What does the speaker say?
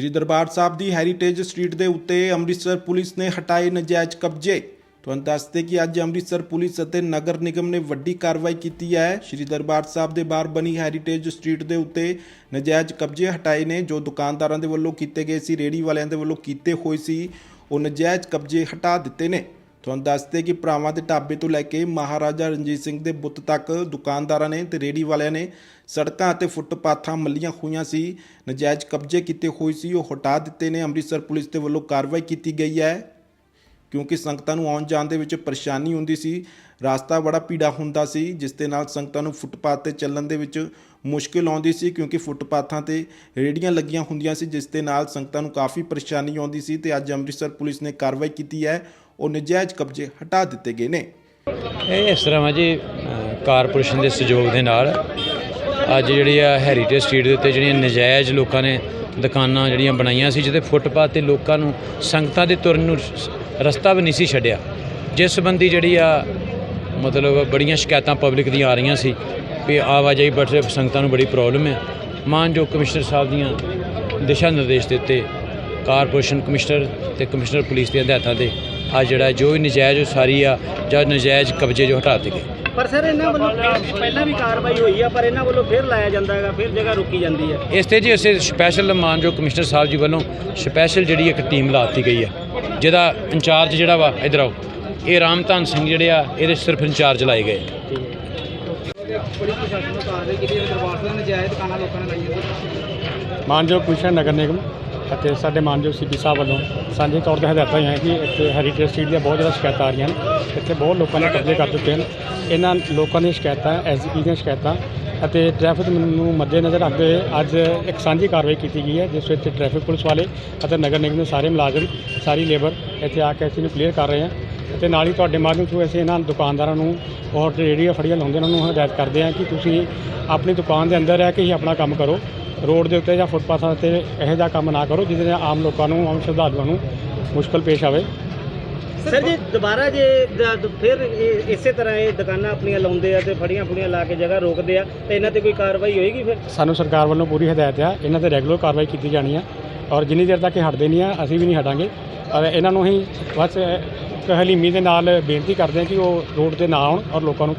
ਸ੍ਰੀ ਦਰਬਾਰ ਸਾਹਿਬ ਦੀ heritage street ਦੇ ਉੱਤੇ Amritsar police ਨੇ ਹਟਾਏ ਨਜਾਇਜ਼ ਕਬਜ਼ੇ। ਤੁਹਾਨੂੰ ਦੱਸਦੇ ਕਿ ਅੱਜ ਅੰਮ੍ਰਿਤਸਰ ਪੁਲਿਸ ਅਤੇ ਨਗਰ ਨਿਗਮ ਨੇ ਵੱਡੀ ਕਾਰਵਾਈ ਕੀਤੀ ਹੈ। ਸ੍ਰੀ ਦਰਬਾਰ ਸਾਹਿਬ ਦੇ ਬਾਹਰ ਬਣੀ ਹੈਰੀਟੇਜ ਸਟਰੀਟ ਦੇ ਉੱਤੇ ਨਜਾਇਜ਼ ਕਬਜ਼ੇ ਹਟਾਏ ਨੇ, ਜੋ ਦੁਕਾਨਦਾਰਾਂ ਦੇ ਵੱਲੋਂ ਕੀਤੇ ਗਏ ਸੀ ਰੇੜੀ ਵਾਲਿਆਂ ਦੇ ਵੱਲੋਂ ਕੀਤੇ ਹੋਏ ਸੀ, ਉਹ ਨਜਾਇਜ਼ ਕਬਜ਼ੇ ਹਟਾ ਦਿੱਤੇ ਨੇ। ਤੁਹਾਨੂੰ ਦੱਸਦੇ ਕਿ ਭਰਾਵਾਂ ਦੇ ਢਾਬੇ ਤੋਂ ਲੈ ਕੇ ਮਹਾਰਾਜਾ ਰਣਜੀਤ ਸਿੰਘ ਦੇ ਬੁੱਤ ਤੱਕ ਦੁਕਾਨਦਾਰਾਂ ਨੇ ਤੇ ਰੇੜੀ ਵਾਲਿਆਂ ਨੇ ਸੜਕਾਂ ਅਤੇ ਫੁੱਟਪਾਥਾਂ ਮੱਲੀਆਂ ਹੋਈਆਂ ਸੀ, ਨਜਾਇਜ਼ ਕਬਜ਼ੇ ਕੀਤੇ ਹੋਏ ਸੀ, ਉਹ ਹਟਾ ਦਿੱਤੇ ਨੇ, ਅੰਮ੍ਰਿਤਸਰ ਪੁਲਿਸ ਦੇ ਵੱਲੋਂ ਕਾਰਵਾਈ ਕੀਤੀ ਗਈ ਹੈ। ਕਿਉਂਕਿ ਸੰਗਤਾਂ ਨੂੰ ਆਉਣ ਜਾਣ ਦੇ ਵਿੱਚ ਪਰੇਸ਼ਾਨੀ ਹੁੰਦੀ ਸੀ, ਰਸਤਾ ਬੜਾ ਭੀੜਾ ਹੁੰਦਾ ਸੀ, ਜਿਸ ਦੇ ਨਾਲ ਸੰਗਤਾਂ ਨੂੰ ਫੁੱਟਪਾਥ ਤੇ ਚੱਲਣ ਦੇ ਵਿੱਚ ਮੁਸ਼ਕਿਲ ਆਉਂਦੀ ਸੀ, ਕਿਉਂਕਿ ਫੁੱਟਪਾਥਾਂ ਤੇ ਰੇੜੀਆਂ ਲੱਗੀਆਂ ਹੁੰਦੀਆਂ ਸੀ, ਜਿਸ ਦੇ ਨਾਲ ਸੰਗਤਾਂ ਨੂੰ ਕਾਫੀ ਪਰੇਸ਼ਾਨੀ ਆਉਂਦੀ ਸੀ ਤੇ ਅੱਜ ਅੰਮ੍ਰਿਤਸਰ ਪੁਲਿਸ ਨੇ ਕਾਰਵਾਈ ਕੀਤੀ ਹੈ। ਉਹ ਨਜਾਇਜ਼ ਕਬਜ਼ੇ ਹਟਾ ਦਿੱਤੇ ਗਏ ਨੇ। ਇਹ ਇਸ ਤਰ੍ਹਾਂ ਵਾ ਜੀ ਕਾਰਪੋਰੇਸ਼ਨ ਦੇ ਸਹਿਯੋਗ ਦੇ ਨਾਲ ਅੱਜ ਜਿਹੜੀ ਆ ਹੈਰੀਟੇਜ ਸਟਰੀਟ ਦੇ ਉੱਤੇ ਜਿਹੜੀਆਂ ਨਜਾਇਜ਼ ਲੋਕਾਂ ਨੇ ਦੁਕਾਨਾਂ ਜਿਹੜੀਆਂ ਬਣਾਈਆਂ ਸੀ, ਜਿਹਦੇ ਫੁੱਟਪਾਥ ਤੇ ਲੋਕਾਂ ਨੂੰ ਸੰਗਤਾਂ ਦੇ ਤੁਰਨ ਨੂੰ ਰਸਤਾ ਵੀ ਨਹੀਂ ਸੀ ਛੱਡਿਆ। ਜਿਸ ਸੰਬੰਧੀ ਜਿਹੜੀ ਆ, ਮਤਲਬ ਬੜੀਆਂ ਸ਼ਿਕਾਇਤਾਂ ਪਬਲਿਕ ਦੀਆਂ ਆ ਰਹੀਆਂ ਸੀ ਵੀ ਆਵਾਜਾਈ ਬੜੇ ਸੰਗਤਾਂ ਨੂੰ ਬੜੀ ਪ੍ਰੋਬਲਮ ਹੈ। ਮਾਨਯੋਗ ਕਮਿਸ਼ਨਰ ਸਾਹਿਬ ਦੀਆਂ ਦਿਸ਼ਾ ਨਿਰਦੇਸ਼ ਦਿੱਤੇ ਕਾਰਪੋਰੇਸ਼ਨ ਕਮਿਸ਼ਨਰ ਤੇ ਕਮਿਸ਼ਨਰ ਪੁਲਿਸ ਦੀਆਂ ਹਦਾਇਤਾਂ ਤੇ ਆ ਜਿਹੜਾ ਜੋ ਵੀ ਨਜਾਇਜ਼ ਉਸਾਰੀ ਆ ਜਾਂ ਨਜਾਇਜ਼ ਕਬਜ਼ੇ ਜੋ ਹਟਾ ਦਿੱਤੇ ਗਏ। ਪਰ ਸਰ ਇਹਨਾਂ ਵੱਲੋਂ ਪਹਿਲਾਂ ਵੀ ਕਾਰਵਾਈ ਹੋਈ ਆ ਪਰ ਇਹਨਾਂ ਵੱਲੋਂ ਫਿਰ ਲਾਇਆ ਜਾਂਦਾ ਹੈਗਾ ਫਿਰ ਜਗ੍ਹਾ ਰੋਕੀ ਜਾਂਦੀ ਹੈ। ਇਸ ਤੇ ਜੀ ਅਸੀਂ ਸਪੈਸ਼ਲ ਮਾਨਯੋਗ ਕਮਿਸ਼ਨਰ ਸਾਹਿਬ ਜੀ ਵੱਲੋਂ ਸਪੈਸ਼ਲ ਜਿਹੜੀ ਇੱਕ ਟੀਮ ਲਾਤੀ ਗਈ ਆ ਜਿਹਦਾ ਇੰਚਾਰਜ ਜਿਹੜਾ ਵਾ ਇਧਰ ਆਓ। ਇਹ ਰਾਮਧਨ ਸਿੰਘ ਜਿਹੜੇ ਆ ਇਹਦੇ ਸਿਰਫ ਇੰਚਾਰਜ ਲਾਏ ਗਏ। ਬੜੀ ਪ੍ਰਸ਼ਾਸਨ ਨੂੰ ਕਾਰਵਾਈ ਕੀਤੀ ਦਰਬਾਰ ਸਾਹਿਬ ਨਜਾਇਜ਼ ਦੁਕਾਨਾਂ ਲੋਕਾਂ ਨੇ ਲਾਈਆਂ। ਮਾਨਯੋਗ ਕਮਿਸ਼ਨਰ ਨਗਰ ਨਿਗਮ। ਅਤੇ ਸਾਡੇ ਮਾਨਯੋਗ ਸੀਪੀ ਸਾਹਿਬ ਵੱਲੋਂ ਸਾਂਝੇ ਤੌਰ ਤੇ ਹਦਾਇਤਾਂ ਹੋਈਆਂ ਕਿ ਇੱਥੇ ਹੈਰੀਟੇਜ ਸਟਰੀਟ ਦੀਆਂ ਬਹੁਤ ਜ਼ਿਆਦਾ ਸ਼ਿਕਾਇਤਾਂ ਆ ਰਹੀਆਂ ਹਨ। ਇੱਥੇ ਬਹੁਤ ਲੋਕਾਂ ਨੇ ਕਬਜ਼ੇ ਕਰ ਦਿੱਤੇ ਹਨ। ਇਹਨਾਂ ਲੋਕਾਂ ਦੀਆਂ ਸ਼ਿਕਾਇਤਾਂ ਐਸਜੀਪੀ ਦੀਆਂ ਸ਼ਿਕਾਇਤਾਂ ਅਤੇ ਟ੍ਰੈਫਿਕ ਨੂੰ ਮੱਦੇਨਜ਼ਰ ਰੱਖਦੇ ਹੋਏ ਅੱਜ ਇੱਕ ਸਾਂਝੀ ਕਾਰਵਾਈ ਕੀਤੀ ਗਈ ਹੈ, ਜਿਸ ਵਿੱਚ ਟ੍ਰੈਫਿਕ ਪੁਲਿਸ ਵਾਲੇ ਅਤੇ ਨਗਰ ਨਿਗਮ ਦੇ ਸਾਰੇ ਮੁਲਾਜ਼ਮ, ਸਾਰੀ ਲੇਬਰ ਇੱਥੇ ਆ ਕੇ ਅਸੀਂ ਨੂੰ ਕਲੀਅਰ ਕਰ ਰਹੇ ਹਾਂ ਅਤੇ ਨਾਲ ਹੀ ਤੁਹਾਡੇ ਮਾਧਿਅਮ ਤੋਂ ਅਸੀਂ ਇਹਨਾਂ ਦੁਕਾਨਦਾਰਾਂ ਨੂੰ ਔਰ ਰੇਹੜੀਆਂ ਫੜੀਆਂ ਲਾਉਂਦੇ ਉਹਨਾਂ ਨੂੰ ਹਦਾਇਤ ਕਰਦੇ ਹਾਂ ਕਿ ਤੁਸੀਂ ਆਪਣੀ ਦੁਕਾਨ ਦੇ ਅੰਦਰ ਰਹਿ ਕੇ ਹੀ ਆਪਣਾ ਕੰਮ ਕਰੋ। ਰੋਡ ਦੇ ਉੱਤੇ ਜਾਂ ਫੁੱਟਪਾਥਾਂ ਤੇ ਇਹੋ ਜਿਹਾ ਕੰਮ ਨਾ ਕਰੋ ਜਿਹਦੇ ਨਾਲ ਆਮ ਲੋਕਾਂ ਨੂੰ ਆਮ ਸ਼ਰਧਾਲੂਆਂ ਨੂੰ ਮੁਸ਼ਕਲ ਪੇਸ਼ ਆਵੇ। ਸਰ ਜੀ ਦੁਬਾਰਾ ਜੇ ਦ- ਫਿਰ ਇਹ- ਇਸੇ ਤਰ੍ਹਾਂ ਇਹ ਦੁਕਾਨਾਂ ਆਪਣੀਆਂ ਲਾਉਂਦੇ ਆ ਤੇ ਫੜੀਆਂ ਫੁੜੀਆਂ ਲਾ ਕੇ ਜਗ੍ਹਾ ਰੋਕਦੇ ਆ ਤੇ ਇਹਨਾਂ ਤੇ ਕੋਈ ਕਾਰਵਾਈ ਹੋਏਗੀ ਫਿਰ? ਸਾਨੂੰ ਸਰਕਾਰ ਵੱਲੋਂ ਪੂਰੀ ਹਦਾਇਤ ਆ ਇਹਨਾਂ ਤੇ ਰੈਗੂਲਰ ਕਾਰਵਾਈ ਕੀਤੀ ਜਾਣੀ ਆ ਔਰ ਜਿੰਨੀ ਦੇਰ ਤੱਕ ਇਹ ਹਟਦੇ ਨਹੀਂ ਆ ਅਸੀਂ ਵੀ ਨਹੀਂ ਹਟਾਂਗੇ। ਔਰ ਇਹਨਾਂ ਨੂੰ ਹੀ ਬਸ ਇੱਕ ਹਲੀਮੀ ਦੇ ਨਾਲ ਬੇਨਤੀ ਕਰਦੇ ਹਾਂ ਕਿ ਉਹ ਰੋਡ ਤੇ ਨਾ ਆਉਣ ਔਰ ਲੋਕਾਂ ਨੂੰ